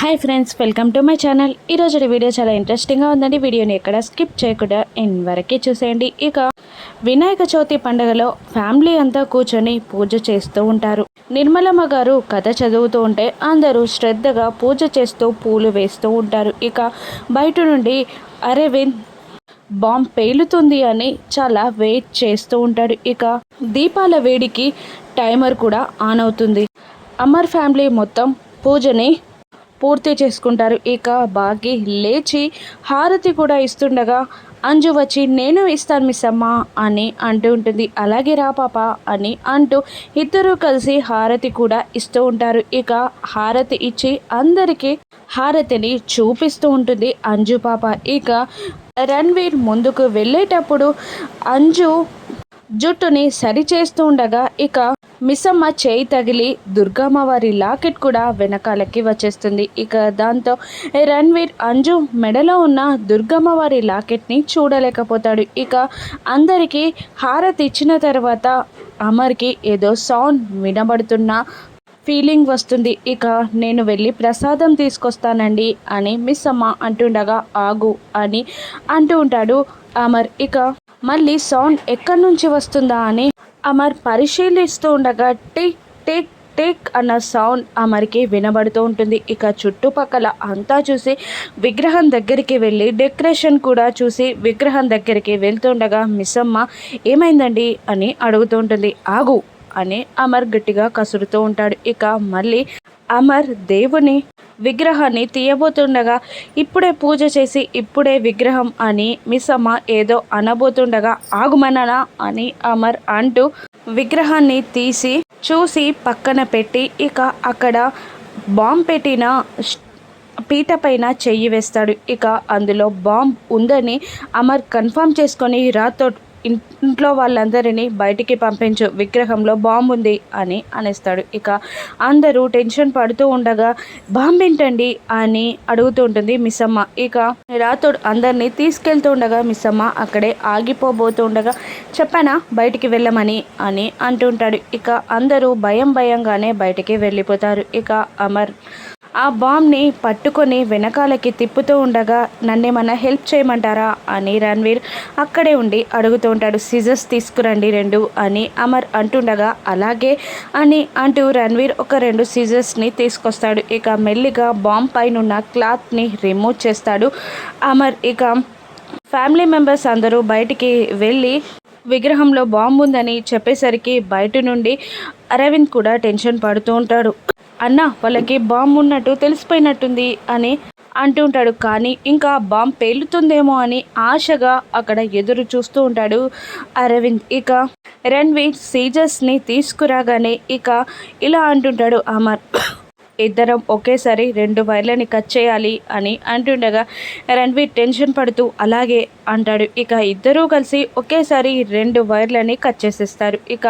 Hi friends welcome to my channel ఈరోజు video చాలా ఇంట్రెస్టింగ్గా ఉందండి. వీడియోని ఎక్కడ స్కిప్ చేయకుండా ఎన్ వరకే చూసేయండి. ఇక వినాయక చవితి పండుగలో ఫ్యామిలీ అంతా కూర్చొని పూజ చేస్తూ ఉంటారు. నిర్మలమ్మ గారు కథ చదువుతూ ఉంటే అందరూ శ్రద్ధగా పూజ చేస్తూ పూలు వేస్తూ ఉంటారు. ఇక బయట నుండి అరవింద్ బాంబ్ పేలుతుంది అని చాలా వెయిట్ చేస్తూ ఉంటాడు. ఇక దీపాల వేడికి టైమర్ కూడా ఆన్ అవుతుంది. అమర్ ఫ్యామిలీ మొత్తం పూజని పూర్తి చేసుకుంటారు. ఇక బాగి లేచి హారతి కూడా ఇస్తుండగా అంజు వచ్చి నేను ఇస్తాను మిస్ అమ్మ అని అంటూ ఉంటుంది. అలాగే రా పాప అని అంటూ ఇద్దరూ కలిసి హారతి కూడా ఇస్తూ ఉంటారు. ఇక హారతి ఇచ్చి అందరికీ హారతిని చూపిస్తూ ఉంటుంది అంజు పాప. ఇక రణ్వీర్ ముందుకు వెళ్ళేటప్పుడు అంజు జుట్టుని సరిచేస్తూ ఉండగా ఇక మిస్సమ్మ చేయి తగిలి దుర్గమ్మ వారి లాకెట్ కూడా వెనకాలకి వచ్చేస్తుంది. ఇక దాంతో రణ్వీర్ అంజు మెడలో ఉన్న దుర్గమ్మ వారి లాకెట్ని చూడలేకపోతాడు. ఇక అందరికీ హారతి ఇచ్చిన తర్వాత అమర్కి ఏదో సౌండ్ వినబడుతున్న ఫీలింగ్ వస్తుంది. ఇక నేను వెళ్ళి ప్రసాదం తీసుకొస్తానండి అని మిస్ అమ్మ అంటుండగా ఆగు అని అంటూ ఉంటాడు అమర్. ఇక మళ్ళీ సౌండ్ ఎక్కడి నుంచి వస్తుందా అని అమర్ పరిశీలిస్తూ ఉండగా టిక్ టిక్ టిక్ అన్న సౌండ్ అమర్కి వినబడుతూ ఉంటుంది. ఇక చుట్టుపక్కల అంతా చూసి విగ్రహం దగ్గరికి వెళ్ళి డెకరేషన్ కూడా చూసి విగ్రహం దగ్గరికి వెళ్తుండగా మిస్సమ్మ ఏమైందండి? అని అడుగుతూ ఉంటుంది. ఆగు అని అమర్ గట్టిగా కసురుతూ ఉంటాడు. ఇక మళ్ళీ అమర్ దేవుని విగ్రహాన్ని తీయబోతుండగా ఇప్పుడే పూజ చేసి ఇప్పుడే విగ్రహం అని మిస్సమ్మ ఏదో అనబోతుండగా ఆగుమననా అని అమర్ అంటూ విగ్రహాన్ని తీసి చూసి పక్కన పెట్టి ఇక అక్కడ బాంబ్ పెట్టిన పీట పైన చెయ్యి వేస్తాడు. ఇక అందులో బాంబ్ ఉందని అమర్ కన్ఫర్మ్ చేసుకొని రాతో ఇంట్లో వాళ్ళందరినీ బయటికి పంపించు విగ్రహంలో బాంబు ఉంది అని అనేస్తాడు. ఇక అందరూ టెన్షన్ పడుతూ ఉండగా బాంబు ఏంటండి? అని అడుగుతూ ఉంటుంది మిస్సమ్మ. ఇక రాతోడు అందరినీ తీసుకెళ్తూ ఉండగా మిస్సమ్మ అక్కడే ఆగిపోబోతూ ఉండగా చెప్పానా? బయటికి వెళ్ళమని అని అంటుంటాడు ఇక అందరూ భయం భయంగానే బయటికి వెళ్ళిపోతారు. ఇక అమర్ ఆ బాంబ్ని పట్టుకొని వెనకాలకి తిప్పుతూ ఉండగా నన్నేమన్నా హెల్ప్ చేయమంటారా? అని రణ్వీర్ అక్కడే ఉండి అడుగుతూ ఉంటాడు. సిజర్స్ తీసుకురండి రెండు అని అమర్ అంటుండగా అలాగే అని అంటూ రణ్వీర్ ఒక రెండు సిజర్స్ని తీసుకొస్తాడు. ఇక మెల్లిగా బాంబ్ పైన ఉన్న క్లాత్ని రిమూవ్ చేస్తాడు అమర్. ఇక ఫ్యామిలీ మెంబర్స్ అందరూ బయటికి వెళ్ళి విగ్రహంలో బాంబు ఉందని చెప్పేసరికి బయట నుండి అరవింద్ కూడా టెన్షన్ పడుతూ ఉంటాడు. అన్న వాళ్ళకి బాంబు ఉన్నట్టు తెలిసిపోయినట్టుంది అని అంటుంటాడు కానీ ఇంకా బాంబ్ పేలుతుందేమో అని ఆశగా అక్కడ ఎదురు చూస్తూ ఉంటాడు అరవింద్. ఇక రణ్వీర్ సీజర్స్ని తీసుకురాగానే ఇక ఇలా అంటుంటాడు అమర్ ఇద్దరం ఒకేసారి రెండు వైర్లని కట్ చేయాలి అని అంటుండగా రణ్వీర్ టెన్షన్ పడుతూ అలాగే అంటాడు. ఇక ఇద్దరూ కలిసి ఒకేసారి రెండు వైర్లని కట్ చేసేస్తారు. ఇక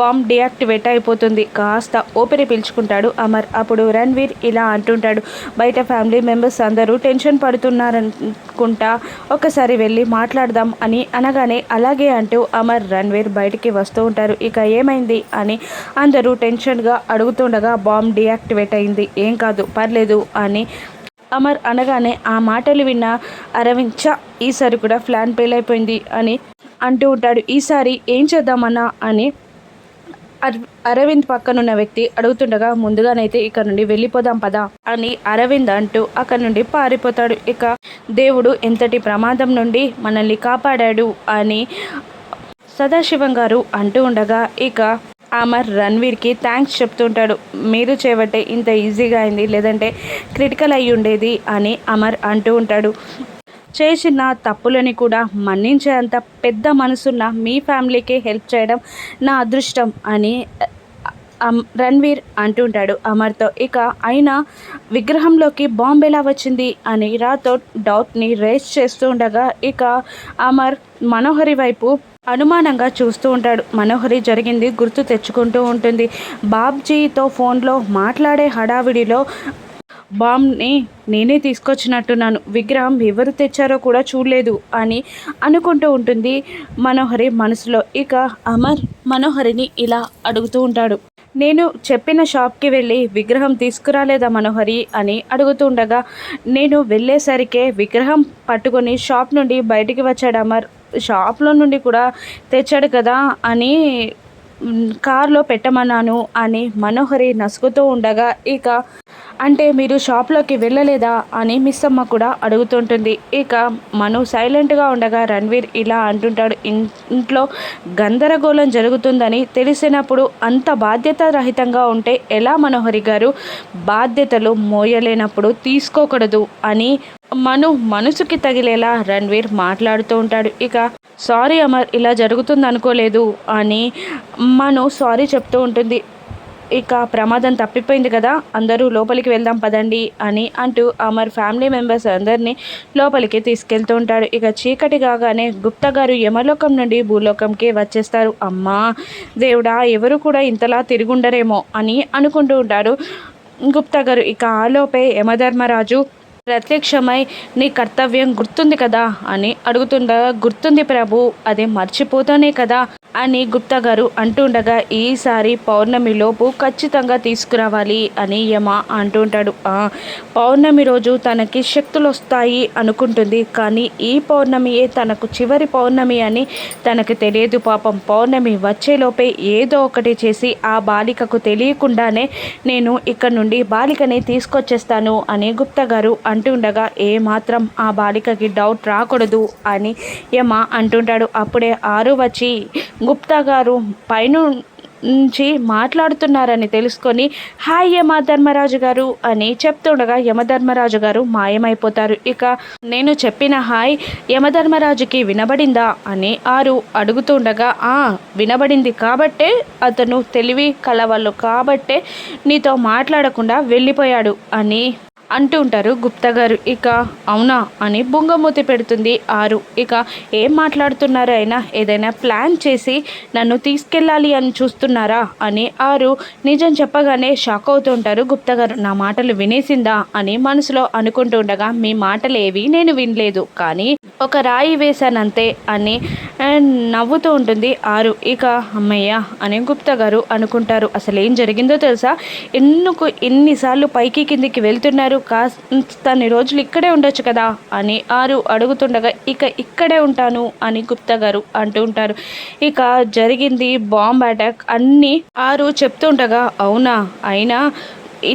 బాంబ్ డియాక్టివేట్ అయిపోతుంది. కాస్త ఊపిరి పిలుచుకుంటాడు అమర్. అప్పుడు రణ్వీర్ ఇలా అంటుంటాడు. బయట ఫ్యామిలీ మెంబర్స్ అందరూ టెన్షన్ పడుతున్నారనుకుంటా ఒకసారి వెళ్ళి మాట్లాడదాం అని అనగానే అలాగే అంటూ అమర్ రణ్వీర్ బయటికి వస్తూ ఉంటారు. ఇక ఏమైంది అని అందరూ టెన్షన్గా అడుగుతుండగా బాంబ్ డియాక్టివేట్ అయింది. ఏం కాదు పర్లేదు అని అమర్ అనగానే ఆ మాటలు విన్న అరవింద్ చ ఈసారి కూడా ప్లాన్ ఫెయిల్ అయిపోయింది అని అంటూ ఉంటాడు. ఈసారి ఏం చేద్దామన్నా అని అరవింద్ పక్కనున్న వ్యక్తి అడుగుతుండగా ముందుగానైతే ఇక్కడ నుండి వెళ్ళిపోదాం పదా అని అరవింద్ అంటూ అక్కడ నుండి పారిపోతాడు. ఇక దేవుడు ఎంతటి ప్రమాదం నుండి మనల్ని కాపాడాడు అని సదాశివం గారు అంటూ ఉండగా ఇక అమర్ రణ్వీర్కి థ్యాంక్స్ చెప్తుంటాడు మీరు చేయబట్టే ఇంత ఈజీగా అయింది లేదంటే క్రిటికల్ అయి ఉండేది అని అమర్ అంటూ ఉంటాడు. చేసిన తప్పులని కూడా మన్నించేంత పెద్ద మనసున్న మీ ఫ్యామిలీకి హెల్ప్ చేయడం నా అదృష్టం అని రణ్వీర్ అంటుంటాడు అమర్తో. ఇక అయినా విగ్రహంలోకి బాంబు ఎలా వచ్చింది అని రాతో డౌట్ని రేస్ చేస్తూ ఉండగా ఇక అమర్ మనోహరి వైపు అనుమానంగా చూస్తూ ఉంటాడు. మనోహరి జరిగింది గుర్తు తెచ్చుకుంటూ ఉంటుంది. బాబ్జీతో ఫోన్లో మాట్లాడే హడావిడిలో బాంబ్ని నేనే తీసుకొచ్చినట్టున్నాను. విగ్రహం ఎవరు తెచ్చారో కూడా చూడలేదు అని అనుకుంటూ ఉంటుంది మనోహరి మనసులో. ఇక అమర్ మనోహరిని ఇలా అడుగుతూ ఉంటాడు. నేను చెప్పిన షాప్కి వెళ్ళి విగ్రహం తీసుకురాలేదా మనోహరి అని అడుగుతుండగా నేను వెళ్ళేసరికే విగ్రహం పట్టుకొని షాప్ నుండి బయటికి వచ్చాడు అమర్. షాప్లో నుండి కూడా తెచ్చాడు కదా అని కార్లో పెట్టమన్నాను అని మనోహరి నసుగుతూ ఉండగా ఇక అంటే మీరు షాప్లోకి వెళ్ళలేదా అని మిస్ అమ్మ కూడా అడుగుతుంటుంది. ఇక మను సైలెంట్గా ఉండగా రణ్వీర్ ఇలా అంటుంటాడు ఇంట్లో గందరగోళం జరుగుతుందని తెలిసినప్పుడు అంత బాధ్యత రహితంగా ఉంటే ఎలా మనోహరి గారు బాధ్యతలు మోయలేనప్పుడు తీసుకోకూడదు? అని మను మనసుకి తగిలేలా రణ్వీర్ మాట్లాడుతూ ఉంటాడు. ఇక సారీ అమర్ ఇలా జరుగుతుంది అనుకోలేదు అని మను సారీ చెప్తూ ఉంటుంది. ఇక ప్రమాదం తప్పిపోయింది కదా అందరూ లోపలికి వెళ్దాం పదండి అని అంటూ అమర్ ఫ్యామిలీ మెంబర్స్ అందరినీ లోపలికి తీసుకెళ్తూ ఉంటాడు. ఇక చీకటి కాగానే గుప్తా గారు యమలోకం నుండి భూలోకంకి వచ్చేస్తారు. అమ్మా దేవుడా ఎవరు కూడా ఇంతలా తిరుగుండరేమో అని అనుకుంటూ ఉంటారు గుప్తా గారు. ఇక ఆలోపే యమధర్మరాజు ప్రత్యక్షమై నీ కర్తవ్యం గుర్తుంది కదా అని అడుగుతుండగా గుర్తుంది ప్రభు అది మర్చిపోతానే కదా అని గుప్తా గారు అంటుండగా ఈసారి పౌర్ణమి లోపు ఖచ్చితంగా తీసుకురావాలి అని యమ అంటుంటాడు. పౌర్ణమి రోజు తనకి శక్తులు వస్తాయి అనుకుంటుంది. కానీ ఈ పౌర్ణమియే తనకు చివరి పౌర్ణమి అని తనకు తెలియదు. పాపం పౌర్ణమి వచ్చేలోపే ఏదో ఒకటి చేసి ఆ బాలికకు తెలియకుండానే నేను ఇక్కడ నుండి బాలికని తీసుకొచ్చేస్తాను అని గుప్తా గారు అంటుండగా ఏమాత్రం ఆ బాలికకి డౌట్ రాకూడదు అని యమ అంటుంటాడు. అప్పుడే ఆరు వచ్చి గుప్తా గారు పైన నుంచి మాట్లాడుతున్నారని తెలుసుకొని హాయ్ యమధర్మరాజు గారు అని చెప్తుండగా యమధర్మరాజు గారు మాయమైపోతారు. ఇక నేను చెప్పిన హాయ్ యమధర్మరాజుకి వినబడిందా అని ఆరు అడుగుతుండగా ఆ వినబడింది కాబట్టే అతను తెలివి కలవాళ్ళు కాబట్టే నీతో మాట్లాడకుండా వెళ్ళిపోయాడు అని అంటూ ఉంటారు. గుప్తా గారు ఇక అవునా అని బుంగమూతి పెడుతుంది ఆరు. ఇక ఏం మాట్లాడుతున్నారు అయినా ఏదైనా ప్లాన్ చేసి నన్ను తీసుకెళ్ళాలి అని చూస్తున్నారా అని ఆరు నిజం చెప్పగానే షాక్ అవుతుంటారు గుప్తా గారు నా మాటలు వినేసిందా అని మనసులో అనుకుంటూ ఉండగా మీ మాటలేవి నేను వినలేదు. కానీ ఒక రాయి వేశానంతే అని నవ్వుతూ ఉంటుంది ఆరు. ఇక అమ్మయ్య అని గుప్తా గారు అనుకుంటారు. అసలు ఏం జరిగిందో తెలుసా? ఎన్నుకు ఎన్నిసార్లు పైకి కిందికి వెళ్తున్నారు? కాస్తన్ని రోజులు ఇక్కడే ఉండొచ్చు కదా? అని ఆరు అడుగుతుండగా ఇక ఇక్కడే ఉంటాను అని గుప్తా గారు అంటూ ఉంటారు. ఇక జరిగింది బాంబ్ అటాక్ అన్నీ ఆరు చెప్తుండగా అవునా? అయినా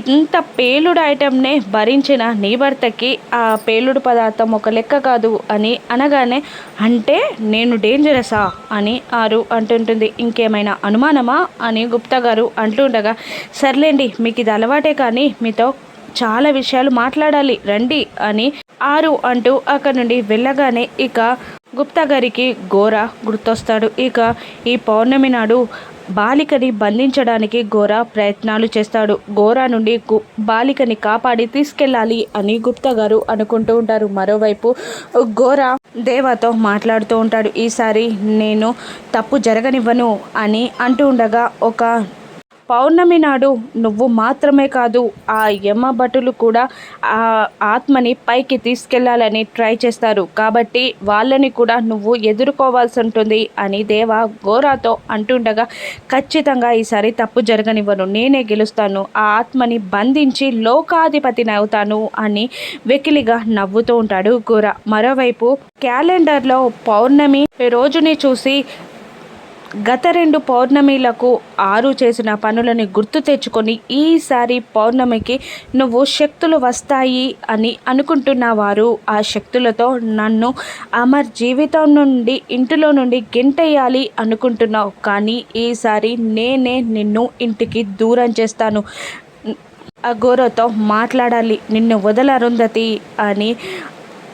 ఇంత పేలుడు ఐటెంనే భరించిన నీ భర్తకి ఆ పేలుడు పదార్థం ఒక లెక్క కాదు అని అనగానే అంటే నేను డేంజరసా అని ఆరు అంటుంటుంది. ఇంకేమైనా అనుమానమా? అని గుప్తా గారు అంటుండగా సర్లేండి మీకు ఇది అలవాటే కానీ మీతో చాలా విషయాలు మాట్లాడాలి రండి అని ఆరు అంటూ అక్కడి నుండి వెళ్ళగానే ఇక గుప్తా గారికి ఘోర గుర్తొస్తాడు. ఇక ఈ పౌర్ణమి నాడు బాలికని బంధించడానికి ఘోర ప్రయత్నాలు చేస్తాడు. ఘోర నుండి బాలికని కాపాడి తీసుకెళ్ళాలి అని గుప్తా గారు అనుకుంటూ ఉంటారు. మరోవైపు ఘోర దేవాతో మాట్లాడుతూ ఉంటాడు. ఈసారి నేను తప్పు జరగనివ్వను అని అంటూ ఉండగా ఒక పౌర్ణమి నాడు నువ్వు మాత్రమే కాదు ఆ యమ భటులు కూడా ఆ ఆత్మని పైకి తీసుకెళ్ళాలని ట్రై చేస్తారు. కాబట్టి వాళ్ళని కూడా నువ్వు ఎదుర్కోవాల్సి ఉంటుంది అని దేవ గోరాతో అంటుండగా ఖచ్చితంగా ఈసారి తప్పు జరగనివ్వను నేనే గెలుస్తాను ఆ ఆత్మని బంధించి లోకాధిపతిని అవుతాను అని వెకిలిగా నవ్వుతూ ఉంటాడు గోరా మరోవైపు క్యాలెండర్లో పౌర్ణమి రోజుని చూసి గత రెండు పౌర్ణమిలకు ఆరు చేసిన పనులని గుర్తు తెచ్చుకొని ఈసారి పౌర్ణమికి నువ్వు శక్తులు వస్తాయి అని అనుకుంటున్న వారు ఆ శక్తులతో నన్ను అమర్ జీవితం నుండి ఇంటిలో నుండి గింటేయాలి అనుకుంటున్నావు. కానీ ఈసారి నేనే నిన్ను ఇంటికి దూరం చేస్తాను. ఆ మాట్లాడాలి నిన్ను వదలరుందతి అని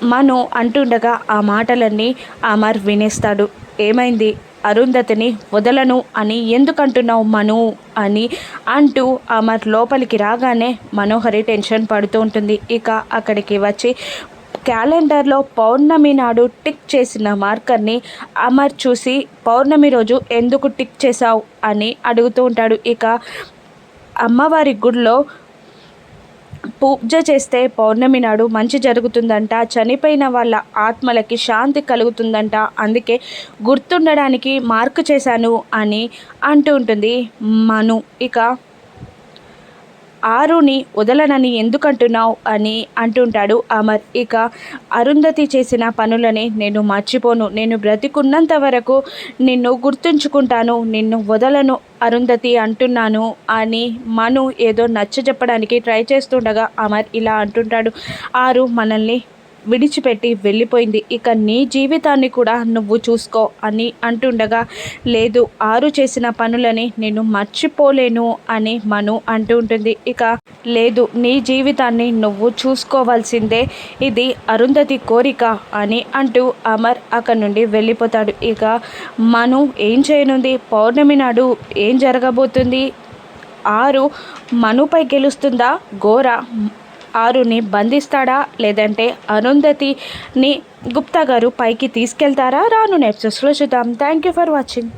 మను అంటుండగా ఆ మాటలన్నీ అమర్ వినేస్తాడు. ఏమైంది? అరుంధతిని వదలను అని ఎందుకంటున్నావు మను అని అంటూ అమర్ లోపలికి రాగానే మనోహరి టెన్షన్ పడుతూ ఉంటుంది. ఇక అక్కడికి వచ్చి క్యాలెండర్లో పౌర్ణమి నాడు టిక్ చేసిన మార్కర్ని అమర్ చూసి పౌర్ణమి రోజు ఎందుకు టిక్ చేశావు? అని అడుగుతూ ఉంటాడు. ఇక అమ్మవారి గుడిలో పూజ చేస్తే పౌర్ణమి నాడు మంచి జరుగుతుందంట చనిపోయిన వాళ్ళ ఆత్మలకి శాంతి కలుగుతుందంట అందుకే గుర్తుండడానికి మార్కు చేశాను అని అంటూ ఉంటుంది మను. ఇక ఆరుని వదలనని ఎందుకంటున్నావు అని అంటుంటాడు అమర్. ఇక అరుంధతి చేసిన పనులని నేను మర్చిపోను. నేను బ్రతికున్నంత వరకు నిన్ను గుర్తుంచుకుంటాను. నిన్ను వదలను అరుంధతి అంటున్నాను అని మను ఏదో నచ్చ చెప్పడానికి ట్రై చేస్తుండగా అమర్ ఇలా అంటుంటాడు. ఆరు మనల్ని విడిచిపెట్టి వెళ్ళిపోయింది. ఇక నీ జీవితాన్ని కూడా నువ్వు చూసుకో అని అంటుండగా లేదు ఆరు చేసిన పనులని నేను మర్చిపోలేను అని మను అంటూ ఉంటుంది. ఇక లేదు నీ జీవితాన్ని నువ్వు చూసుకోవాల్సిందే ఇది అరుంధతి కోరిక అని అంటూ అమర్ అక్కడి నుండి వెళ్ళిపోతాడు. ఇక మను ఏం చేయనుంది? పౌర్ణమి నాడు ఏం జరగబోతుంది? ఆరు మనుపై గెలుస్తుందా? ఘోర ఆరుని బంధిస్తాడా? లేదంటే అరుంధతిని గుప్తా గారు పైకి తీసుకెళ్తారా? రాను నెప్సెస్లో చూద్దాం. Thank you for watching